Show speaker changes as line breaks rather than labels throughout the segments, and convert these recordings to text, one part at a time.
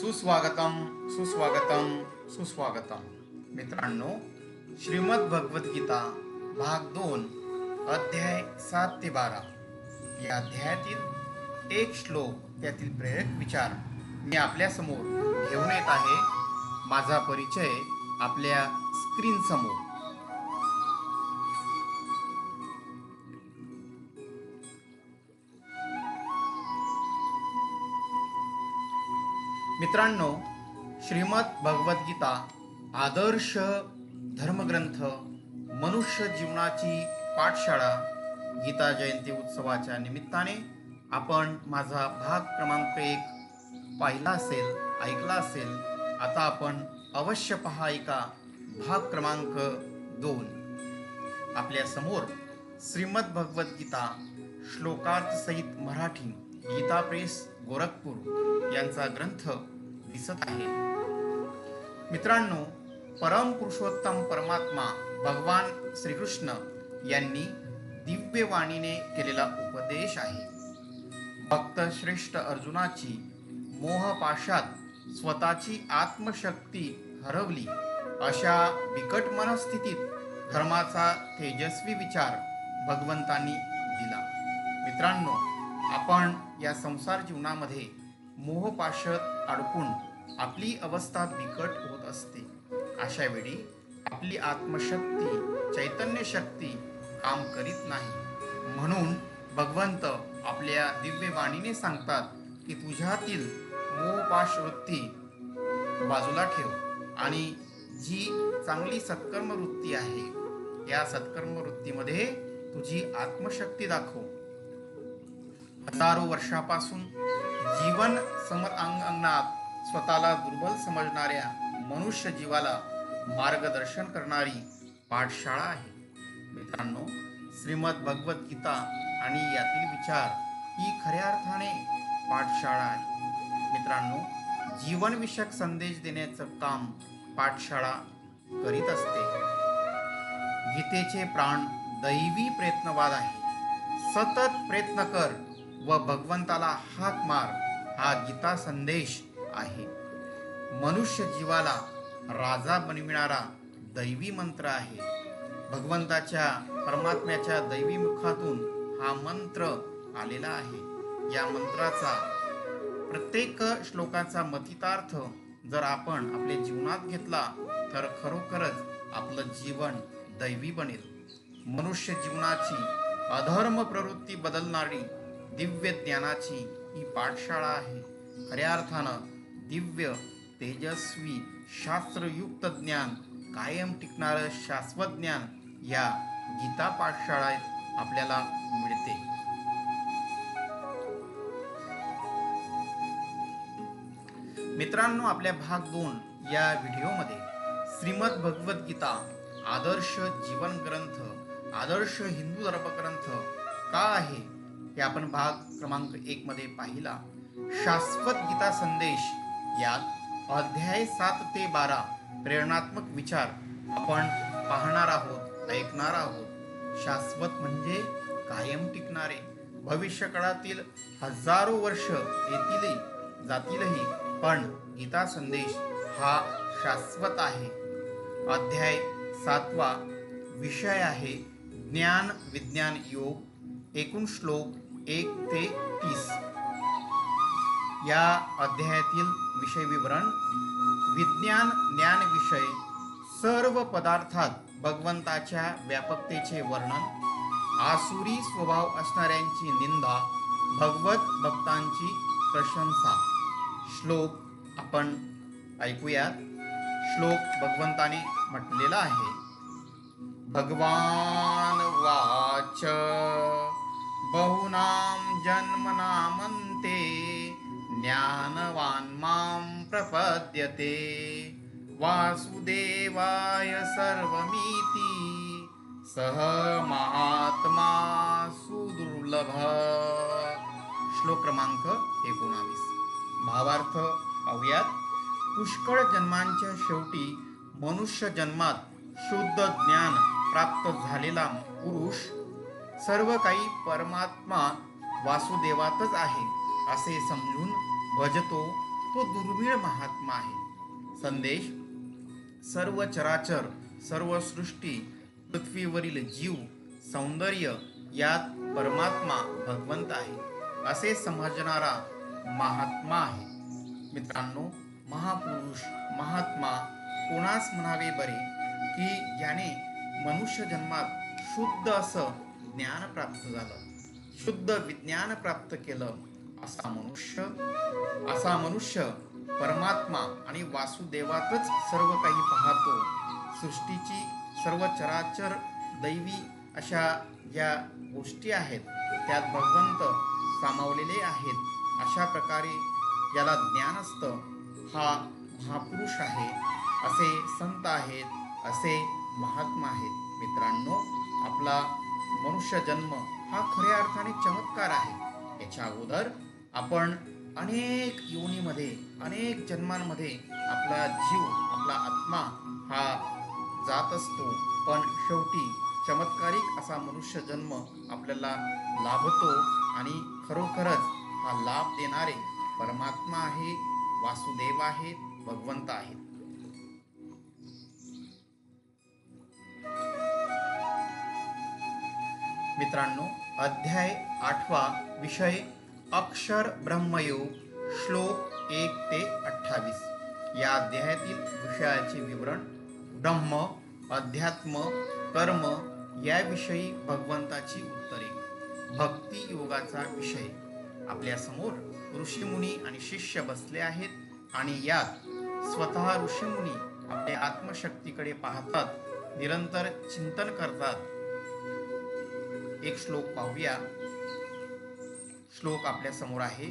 सुस्वागतम सुस्वागतम सुस्वागतम. मित्रांनो श्रीमद भगवद्गीता भाग दोन अध्याय सात ते बारा. या अध्यायातील एक श्लोक त्यातील प्रेरक विचार मी आपल्यासमोर घेऊन येत आहे. माझा परिचय आपल्या स्क्रीन मित्रांनो श्रीमद भगवद्गीता आदर्श धर्मग्रंथ मनुष्य जीवनाची पाठशाळा गीता जयंती उत्सवाच्या निमित्ताने आपण माझा भाग क्रमांक एक पाहिला असेल ऐकला असेल आता आपण अवश्य पहा ऐका भाग क्रमांक दोन. आपल्यासमोर श्रीमद भगवद्गीता श्लोकार्थ सहित मराठी गीता प्रेस गोरखपूर यांचा ग्रंथ दिसत आहे. मित्रांनो परम पुरुषोत्तम परमात्मा भगवान श्रीकृष्ण यांनी दिव्यवाणीने केलेला उपदेश आहे. भक्त श्रेष्ठ अर्जुनाची मोहपाशात स्वतःची आत्मशक्ती हरवली. अशा बिकट मनस्थितीत धर्माचा तेजस्वी विचार भगवंतांनी दिला. मित्रांनो आपण या संसार जीवनामध्ये मोहपाशत अडकून आपली अवस्था बिकट होत असते. अशा वेळी आपली आत्मशक्ती चैतन्य शक्ती काम करीत नाही. म्हणून भगवंत आपल्या दिव्यवाणीने सांगतात की तुझ्यातील मोहपाश वृत्ती बाजूला ठेव आणि जी चांगली सत्कर्म वृत्ती आहे या सत्कर्म वृत्तीमध्ये तुझी आत्मशक्ती दाखव. हजारो वर्षापासून जीवन समर अंगणात स्वतःला दुर्बल समजणाऱ्या मनुष्य जीवाला मार्गदर्शन करणारी पाठशाळा आहे. मित्रांनो श्रीमद भगवद्गीता आणि यातील विचार ही खऱ्या अर्थाने पाठशाळा आहे. मित्रांनो जीवनविषयक संदेश देण्याचं काम पाठशाळा करीत असते. गीतेचे प्राण दैवी प्रयत्नवाद आहे. सतत प्रयत्न कर. व भगवंताला हाक मार हा गीता संदेश आहे. मनुष्य जीवाला राजा बनविणारा दैवी मंत्र आहे. भगवंताच्या परमात्म्याच्या दैवी मुखातून हा मंत्र आलेला आहे. या मंत्राचा प्रत्येक श्लोकाचा मतितार्थ जर आपण आपल्या जीवनात घेतला तर खरोखरच आपलं जीवन दैवी बनेल. मनुष्य जीवनाची अधर्म प्रवृत्ती बदलणारी दिव्य ज्ञानाची ही पाठशाळा आहे. खऱ्या अर्थानं दिव्य तेजस्वी शास्त्रयुक्त ज्ञान कायम टिकणारं शाश्वत ज्ञान या गीता पाठशाळेत आपल्याला मिळते. मित्रांनो आपल्या भाग दोन या व्हिडिओमध्ये श्रीमद भगवद्गीता आदर्श जीवन ग्रंथ आदर्श हिंदू धर्मग्रंथ का आहे? हे आपण भाग क्रमांक एक मध्ये पाहिला. शाश्वत गीता संदेश यात अध्याय सात ते बारा प्रेरणात्मक विचार आपण पाहणार आहोत ऐकणार आहोत. शाश्वत म्हणजे कायम टिकणारे. भविष्य काळातील हजारो वर्ष येतीलही जातीलही पण गीता संदेश हा शाश्वत आहे. अध्याय सातवा विषय आहे ज्ञान विज्ञान योग. एकूण श्लोक एक ते तीस. या अध्यायातील विषय विवरण विज्ञान ज्ञान विषय सर्व पदार्थात भगवंताच्या व्यापकतेचे वर्णन आसुरी स्वभाव असणाऱ्यांची निंदा भगवत भक्तांची प्रशंसा. श्लोक आपण ऐकूयात. श्लोक भगवंताने म्हटलेला आहे. भगवान वाच. बहुनाम जन्मनामन्ते ज्ञानवान् मां प्रपद्यते। वासुदेवाय सर्वमिति सह महात्मा सुदुर्लभ। श्लोक क्रमांक एकोणावीस। भावार्थ पाहूयात. पुष्कळ जन्मांच्या शेवटी मनुष्य जन्मात शुद्ध ज्ञान प्राप्त झालेला पुरुष सर्व काही परमात्मा वासुदेवातच आहे असे समजून भजतो तो दुर्मिळ महात्मा आहे. संदेश सर्व चराचर सर्व सृष्टी पृथ्वीवरील जीव सौंदर्य यात परमात्मा भगवंत आहे असे समजणारा महात्मा आहे. मित्रांनो महापुरुष महात्मा कोणास म्हणावे बरे? की ज्याने मनुष्य जन्मात शुद्ध असं ज्ञान प्राप्त झालं. शुद्ध विज्ञान प्राप्त केलं. असा मनुष्य असा मनुष्य परमात्मा आणि वासुदेवातच सर्व काही पाहतो. सृष्टीची सर्व चराचर दैवी अशा ज्या गोष्टी आहेत त्यात भगवंत सामावलेले आहेत. अशा प्रकारे ज्याला ज्ञान असतं हा महापुरुष आहे असे संत आहेत असे महात्मा आहेत. मित्रांनो आपला मनुष्य जन्म हा खऱ्या अर्थाने चमत्कार आहे. याच्या अगोदर आपण अनेक योनीमध्ये अनेक जन्मांमध्ये आपला जीव आपला आत्मा हा जात असतो. पण शेवटी चमत्कारिक असा मनुष्य जन्म आपल्याला लाभतो आणि खरोखरच हा लाभ देणारे परमात्मा आहे वासुदेव आहेत भगवंत आहेत. मित्रांनो अध्याय आठवा विषय अक्षर ब्रह्मयोग श्लोक एक ते अठ्ठावीस. या अध्यायातील विषयाचे विवरण ब्रह्म अध्यात्म कर्म याविषयी भगवंताची उत्तरे. भक्ती योगाचा विषय. आपल्यासमोर ऋषीमुनी आणि शिष्य बसले आहेत आणि यात स्वतः ऋषीमुनी आपल्या आत्मशक्तीकडे पाहतात निरंतर चिंतन करतात. एक श्लोक पाहूया. श्लोक आपल्यासमोर आहे.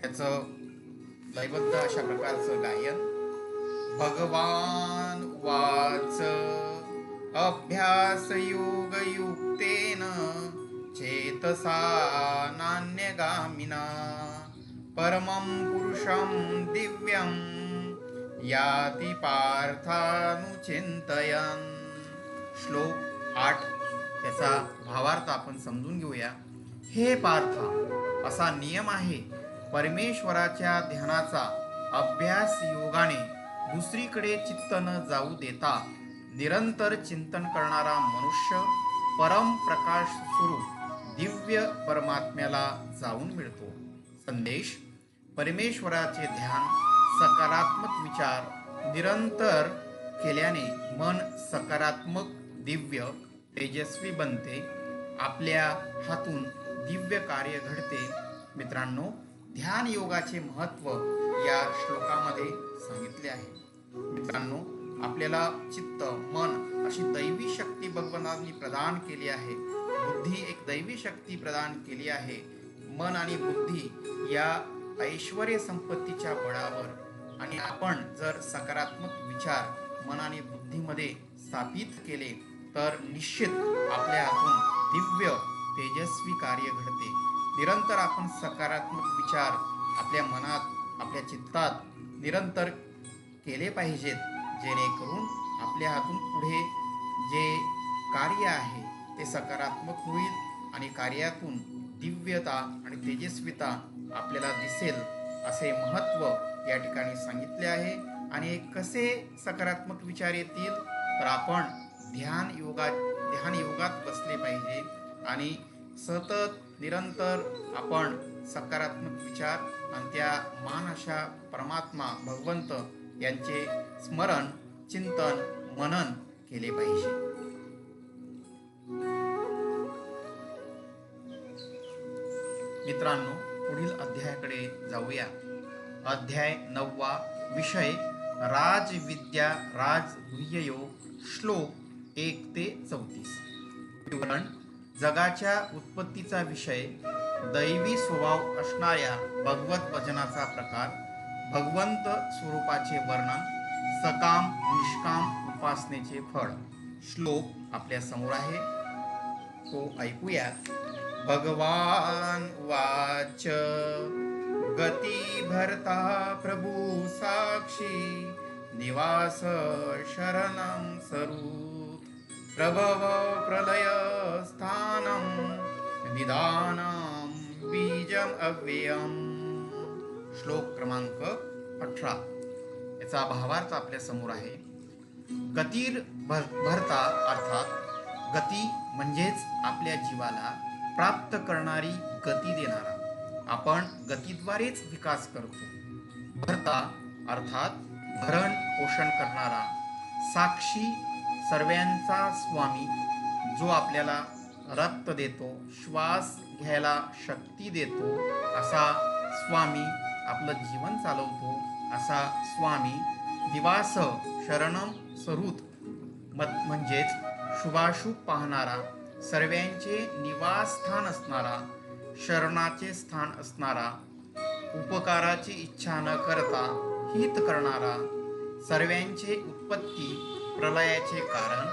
त्याचं लयबद्ध अशा प्रकारचं गायन. भगवान वाच अभ्यास योग युक्तेन चेतसा नान्यगामिना. परमं पुरुषं दिव्यं याति पार्थानुचिन्तयन्. श्लोक आठ. त्याचा भावार्थ आपण समजून घेऊया. हे पार्थ असा नियम आहे. परमेश्वराच्या ध्यानाचा अभ्यास योगाने दुसरीकडे चित्त न जाऊ देता निरंतर चिंतन करणारा मनुष्य परम प्रकाश स्वरूप दिव्य परमात्म्याला जाऊन मिळतो. संदेश परमेश्वराचे ध्यान सकारात्मक विचार निरंतर केल्याने मन सकारात्मक दिव्य तेजस्वी बनते. आपल्या हातून दिव्य कार्य घडते. मित्रांनो ध्यान योगाचे महत्त्व या श्लोकामध्ये सांगितले आहे. मित्रांनो आपल्याला चित्त मन अशी दैवी शक्ती भगवंतांनी प्रदान केली आहे. बुद्धी एक दैवी शक्ती प्रदान केली आहे. मन आणि बुद्धी या ऐश्वर संपत्तीच्या बळावर. आणि आपण जर सकारात्मक विचार मन आणि बुद्धीमध्ये स्थापित केले तर निश्चित आपल्या हातून दिव्य तेजस्वी कार्य घडते. निरंतर आपण सकारात्मक विचार आपल्या मनात आपल्या चित्तात निरंतर केले पाहिजेत जेणेकरून आपल्या हातून पुढे जे कार्य आहे ते सकारात्मक होईल आणि कार्यातून दिव्यता आणि तेजस्विता आपल्याला दिसेल असे महत्त्व या ठिकाणी सांगितले आहे. आणि कसे सकारात्मक विचार येतील? तर आपण ध्यान योगा ध्यान योगात बसले पाहिजे. आणि सतत निरंतर आपण सकारात्मक विचार आणि त्या मान अशा परमात्मा भगवंत यांचे स्मरण चिंतन मनन केले पाहिजे. मित्रांनो पुढील अध्यायाकडे जाऊया. अध्याय नववा विषय राजविद्या राजगुह्ययोग श्लोक एक ते चौतीस. विवरण जगाच्या उत्पत्तीचा विषय दैवी स्वभाव असणाऱ्या भगवत वचनाचा प्रकार भगवंत स्वरूपाचे वर्णन सकाम निष्काम उपासनेचे फळ. श्लोक आपल्यासमोर आहे. तो ऐकूयात. भगवान वाच. गती भरता प्रभू साक्षी. निवास शरणं सरू प्रभव प्रलय स्थानं निदानं बीजम अव्ययम्। श्लोक क्रमांक अठरा. याचा भावार्थ आपल्यासमोर आहे. गतीर भर भरता अर्थात गती म्हणजेच आपल्या जीवाला प्राप्त करणारी गती देणारा. आपण गतीद्वारेच विकास करतो. भरता अर्थात भरण पोषण करणारा साक्षी सर्वांचा स्वामी जो आपल्याला रक्त देतो श्वास घ्यायला शक्ती देतो असा स्वामी आपलं जीवन चालवतो असा स्वामी दिवास शरणम सरुत मत म्हणजेच शुभाशुभ पाहणारा सर्वांचे निवासस्थान असणारा शरणाचे स्थान असणारा उपकाराची इच्छा न करता हित करणारा सर्वांचे उत्पत्ती प्रलयाचे कारण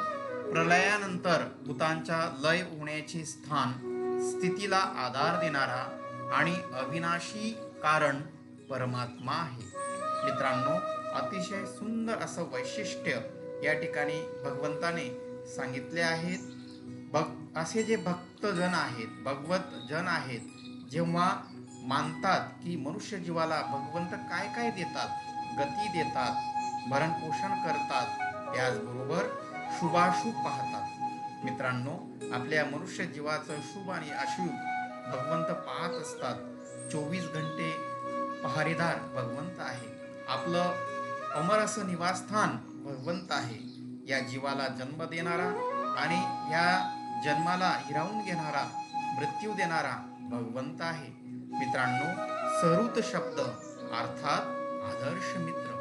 प्रलयानंतर भूतांच्या लय होण्याचे स्थान स्थितीला आधार देणारा आणि अविनाशी कारण परमात्मा आहे. मित्रांनो अतिशय सुंदर असं वैशिष्ट्य या ठिकाणी भगवंताने सांगितले आहेत. भग असे जे भक्तजन आहेत भगवत जन आहेत जेव्हा मानतात की मनुष्य जीवाला भगवंत काय काय देतात गती देतात भरणपोषण करतात त्याचबरोबर शुभाशुभ पाहतात. मित्रांनो आपल्या मनुष्य जीवाचं शुभ आणि अशुभ भगवंत पाहत असतात. चोवीस घंटे पहारेदार भगवंत आहे. आपलं अमर असं निवासस्थान भगवंत आहे. या जीवाला जन्म देणारा आणि या जन्माला हिरावून घेणारा मृत्यू देणारा भगवंत आहे. मित्रांनो सरुत शब्द अर्थात आदर्श मित्र.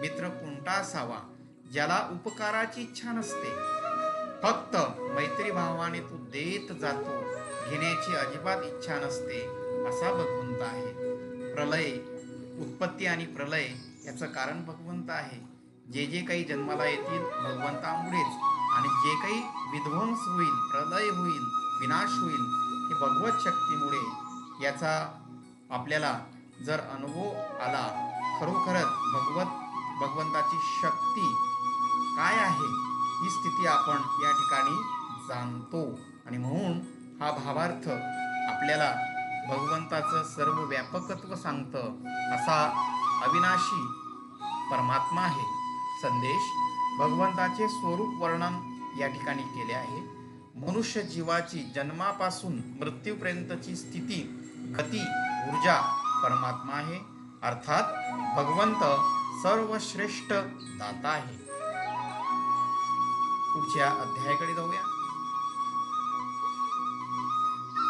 मित्र कोणता असावा? ज्याला उपकाराची इच्छा नसते. फक्त मैत्री भावाने तू देत जातो घेण्याची अजिबात इच्छा नसते असा भगवंत आहे. प्रलय उत्पत्ती आणि प्रलय याचं कारण भगवंत आहे. जे जे काही जन्माला येतील भगवंतामुळेच. आणि जे काही विध्वंस होईल प्रलय होईल विनाश होईल हे भगवत शक्तीमुळे याचा आपल्याला जर अनुभव आला खरोखरच भगवत भगवंताची शक्ती काय आहे ही स्थिती आपण या ठिकाणी जाणतो. आणि म्हणून हा भावार्थ आपल्याला भगवंताचं सर्व व्यापकत्व सांगतं असा अविनाशी परमात्मा आहे. संदेश भगवंताचे स्वरूप वर्णन या ठिकाणी केले आहे. मनुष्य जीवाची जन्मापासून मृत्यूपर्यंतची स्थिती गती ऊर्जा परमात्मा आहे. अर्थात भगवंत सर्वश्रेष्ठ दाता आहे. पुढच्या अध्यायाकडे जाऊया.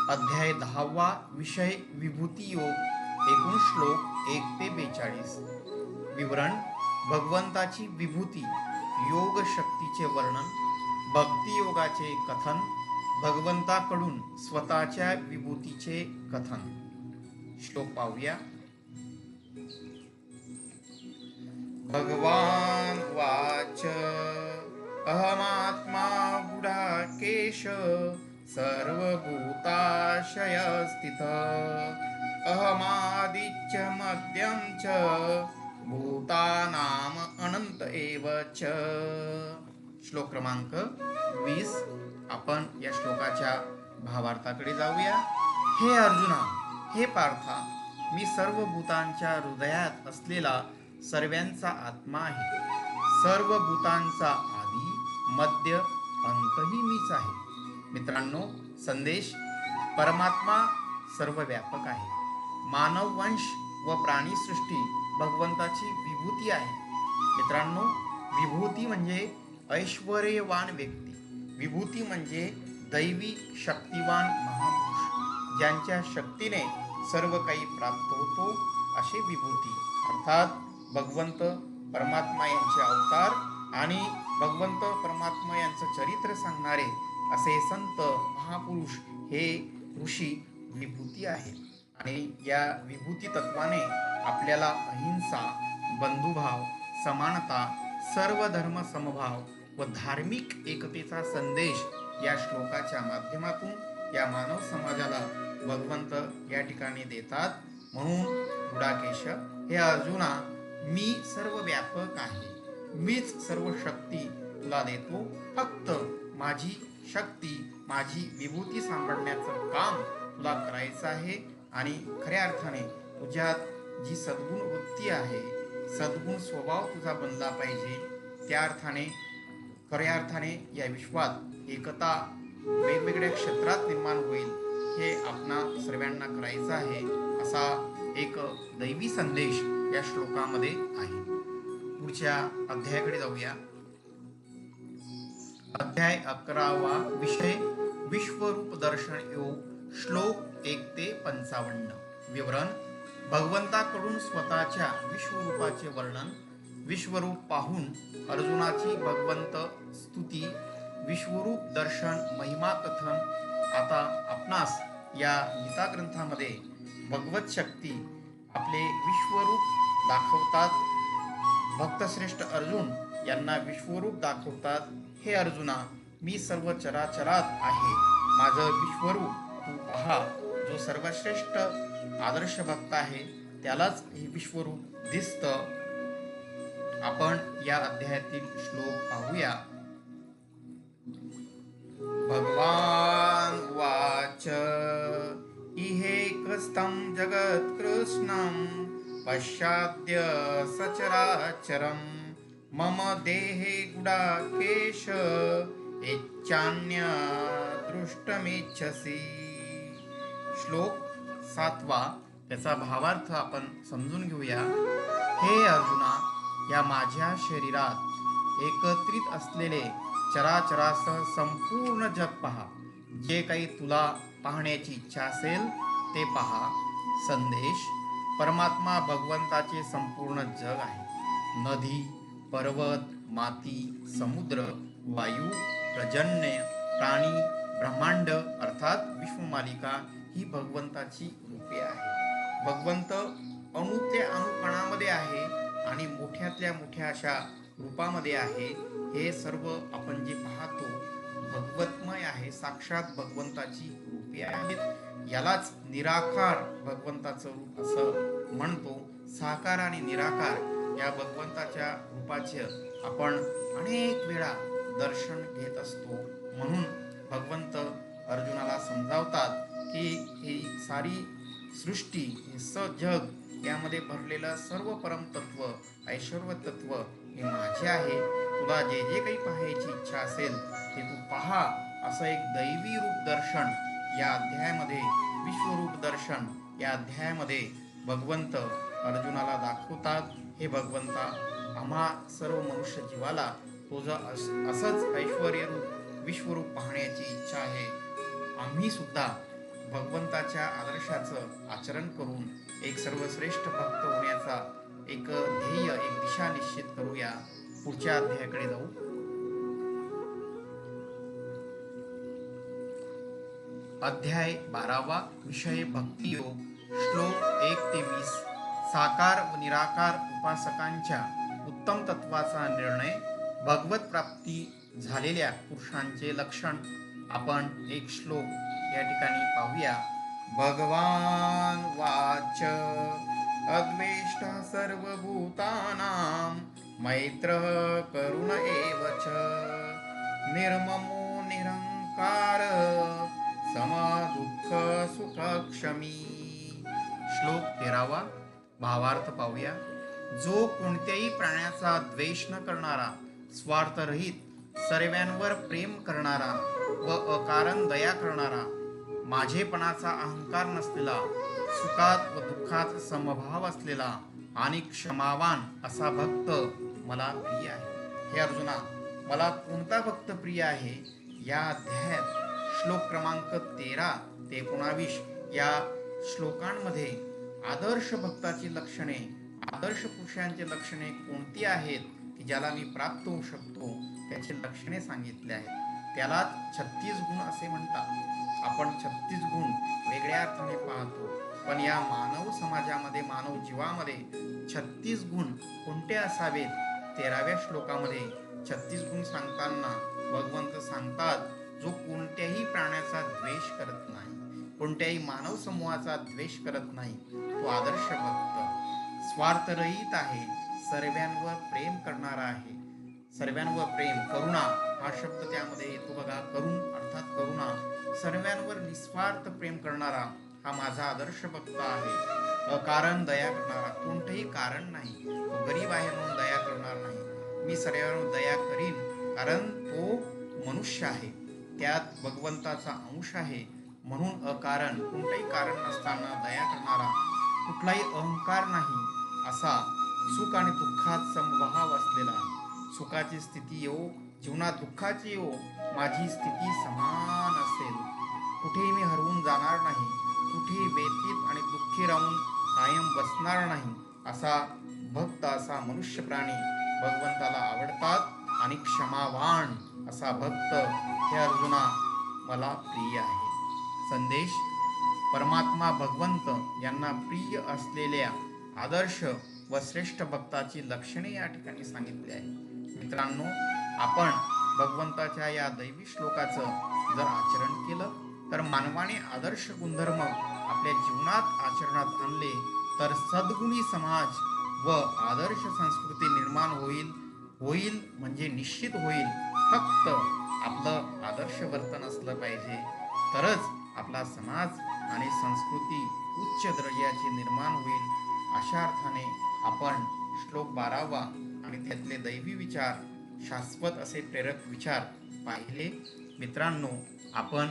अध्याय दहावा विषय विभूती योग एकूण श्लोक एक ते बेचाळीस. विवरण भगवंताची विभूती योग शक्तीचे वर्णन भक्तियोगाचे कथन भगवंताकडून स्वतःच्या विभूतीचे कथन. श्लोक पाहूया. भगवान वाच अहमात्मा गुडाकेश सर्वभूताशय स्थित अहमादिच्च मध्यम च भूतानाम अनंत एव च। श्लोक क्रमांक वीस आपण या श्लोकाच्या भावार्थाकडे जाऊया. हे अर्जुना हे पार्था मी सर्व भूतांच्या हृदयात असलेला सर्वांचा आत्मा आहे. सर्व भूतांचा आधी मध्य अंतही मीच आहे. मित्रांनो संदेश परमात्मा सर्व व्यापक आहे. मानव वंश व प्राणीसृष्टी भगवंताची विभूती आहे. मित्रांनो विभूती म्हणजे ऐश्वर्यवान व्यक्ती. विभूती म्हणजे दैवी शक्तिवान महापुरुष ज्यांच्या शक्तीने सर्व काही प्राप्त होतो असे विभूती. अर्थात भगवंत परमात्मा यांचे अवतार आणि भगवंत परमात्मा यांचं चरित्र सांगणारे असे संत महापुरुष हे ऋषी विभूती आहेत. आणि या विभूती तत्वाने आपल्याला अहिंसा बंधुभाव समानता सर्व धर्म समभाव व धार्मिक एकतेचा संदेश या श्लोकाच्या माध्यमातून या मानव समाजाला भगवंत या ठिकाणी देतात. म्हणून गुडाकेश हे अर्जुना मी सर्व व्यापक आहे. मीच सर्व शक्ती तुला देतो. फक्त माझी शक्ती माझी विभूती सांभाळण्याचं काम तुला करायचं आहे आणि खऱ्या अर्थाने तुझ्यात जी सद्गुण वृत्ती आहे सद्गुण स्वभाव तुझा बनला पाहिजे. त्या अर्थाने खऱ्या अर्थाने या विश्वात एकता वेगवेगळ्या क्षेत्रात निर्माण होईल हे आपणा सर्वांना करायचं आहे असा एक दैवी संदेश या श्लोकामध्ये आहे. पुढच्या अध्यायाकडे जाऊया. अध्याय अकरावा विषय विश्वरूप दर्शन योग श्लोक एक ते पंचावन्न. विवरण भगवंताकडून स्वतःच्या विश्वरूपाचे वर्णन विश्वरूप पाहून अर्जुनाची भगवंत स्तुती विश्वरूप दर्शन महिमा कथन आता आपणास या गीता ग्रंथामध्ये भगवत शक्ती आपले विश्वरूप दाखवतात. भक्तश्रेष्ठ अर्जुन यांना विश्वरूप दाखवतात. हे अर्जुना मी सर्व चराचरात आहे. माझं विश्वरूप तू पहा. जो सर्वश्रेष्ठ आदर्श भक्त आहे त्यालाच हे विश्वरूप दिसत. आपण या अध्यायातील श्लोक पाहूया. भगवान वाच. इहेकस्तं जगत्कृष्णं पश्चाद्य सचराचरं। मम देहे गुडाकेश इच्छान्य दृष्टमिच्छसि। श्लोक सातवा त्याचा भावार्थ आपण समजून घेऊया। हे अर्जुना या माझ्या शरीरात एकत्रित असलेले चराचरासह संपूर्ण जग पहा। जे काही तुला पाहण्याची इच्छा असेल ते पहा. संदेश परमात्मा भगवंताचे संपूर्ण जग आहे. नदी पर्वत माती समुद्र वायू प्रजन्य प्राणी ब्रह्मांड अर्थात विश्वमालिका ही भगवंताची रूपे आहे भगवंत अणुतल्या अणुकणामध्ये आहे आणि मोठ्यातल्या मोठ्या अशा रूपामध्ये आहे. हे सर्व आपण जे पाहतो भगवतमय आहे साक्षात भगवंताची आहेत यालाच निराकार भगवंताचं रूप असं म्हणतो. साकार आणि निराकार या भगवंताच्या रूपाचे आपण अनेक वेळा दर्शन घेत असतो. म्हणून भगवंत अर्जुनाला समजावतात की ही सारी सृष्टी हे जग यामध्ये भरलेलं सर्व परमतत्व ऐश्वर तत्व हे माझे आहे. तुला जे जे काही पाहायची इच्छा असेल ते तू पहा. असं एक दैवी रूप दर्शन या अध्यायामध्ये विश्वरूप दर्शन या अध्यायामध्ये भगवंत अर्जुनाला दाखवतात. हे भगवंता आम्हा सर्व मनुष्य जीवाला तुझं अस असंच ऐश्वर विश्वरूप पाहण्याची इच्छा आहे. आम्ही सुद्धा भगवंताच्या आदर्शाचं आचरण करून एक सर्वश्रेष्ठ भक्त होण्याचा एक ध्येय एक दिशा निश्चित करूया. पुढच्या अध्यायाकडे जाऊ. अध्याय बारावा विषय भक्ती योग श्लोक एक ते वीस. साकार व निराकार उपासकांच्या उत्तम तत्वाचा निर्णय भगवत प्राप्ती झालेल्या पुरुषांचे लक्षण. आपण एक श्लोक या ठिकाणी पाहूया. भगवान वाच. अद्वेष्ट सर्वभूतानां मैत्र करुण एव च. निर्ममो निरंकार समदुःख सुख क्षमी श्लोक तेरावा. भावार्थ पाहूया. जो कोणत्याही प्राण्याचा द्वेष न करणारा स्वार्थरहित सर्वांवर प्रेम करणारा व अकारण दया करणारा माझेपणाचा अहंकार नसलेला सुखात व दुःखात समभाव असलेला आणि क्षमावान असा भक्त मला प्रिय आहे. हे अर्जुना मला कोणता भक्त प्रिय आहे? या अध्यायात श्लोक क्रमांक तेरा ते एकोणावीस या श्लोकांमध्ये आदर्श भक्ताची लक्षणे आदर्श पुरुषांची लक्षणे कोणती आहेत की ज्याला मी प्राप्त होऊ शकतो? त्याची लक्षणे सांगितले आहेत. त्यालाच छत्तीस गुण असे म्हणतात. आपण छत्तीस गुण वेगळ्या अर्थाने पाहतो. पण या मानव समाजामध्ये मानव जीवामध्ये छत्तीस गुण कोणते असावेत? तेराव्या श्लोकामध्ये छत्तीस गुण सांगताना भगवंत सांगतात जो कोणत्याही प्राण्याचा द्वेष करत नाही कोणत्याही मानव समूहाचा द्वेष करत नाही तो आदर्श भक्त स्वार्थरहित आहे सर्वांवर प्रेम करणारा आहे. सर्वांवर प्रेम करुणा हा शब्द त्यामध्ये येतो बघा करुण अर्थात करुणा. सर्वांवर निस्वार्थ प्रेम करणारा हा माझा आदर्श भक्त आहे. अकारण दया करणारा कोणतंही कारण नाही. तो गरीब आहे म्हणून दया करणार नाही. मी सर्वांवर दया करीन कारण तो मनुष्य आहे. त्यात भगवंताचा अंश आहे म्हणून अकारण कोणतंही कारण नसताना दया करणारा कुठलाही अहंकार नाही असा सुख आणि दुःखात समभाव असलेला. सुखाची स्थिती येऊ जीवनात दुःखाची येऊ माझी स्थिती समान असेल. कुठेही मी हरवून जाणार नाही कुठेही व्यतीत आणि दुःखी राहून कायम बसणार नाही असा भक्त असा मनुष्य प्राणी भगवंताला आवडतात आणि क्षमावान. असा भक्त हे अर्जुना मला प्रिय आहे. संदेश परमात्मा भगवंत यांना प्रिय असलेल्या आदर्श व श्रेष्ठ भक्ताची लक्षणे या ठिकाणी सांगितली आहे. मित्रांनो आपण भगवंताच्या या दैवी श्लोकाचं जर आचरण केलं तर मानवाने आदर्श गुणधर्म आपल्या जीवनात आचरणात आणले तर सद्गुणी समाज व आदर्श संस्कृती निर्माण होईल. होईल म्हणजे निश्चित होईल. फक्त आपलं आदर्श वर्तन असलं पाहिजे. तरच आपला समाज आणि संस्कृती उच्च दर्जाची निर्माण होईल. अशा अर्थाने आपण श्लोक बारावा आणि त्यातले दैवी विचार शाश्वत असे प्रेरक विचार पाहिले. मित्रांनो आपण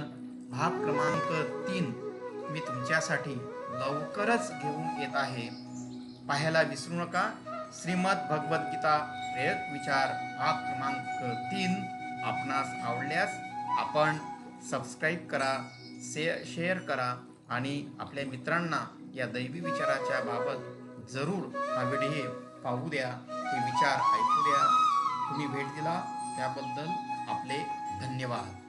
भाग क्रमांक तीन मी तुमच्यासाठी लवकरच घेऊन येत आहे. पाहायला विसरू नका. श्रीमद भगवद्गीता प्रेरक विचार भाग क्रमांक तीन आपणास आवडल्यास आपण सबस्क्राईब करा से शेअर करा आणि आपल्या मित्रांना या दैवी विचाराच्या बाबत जरूर हा व्हिडिओ पाहू द्या हे विचार ऐकू द्या. तुम्ही भेट दिला त्याबद्दल आपले धन्यवाद.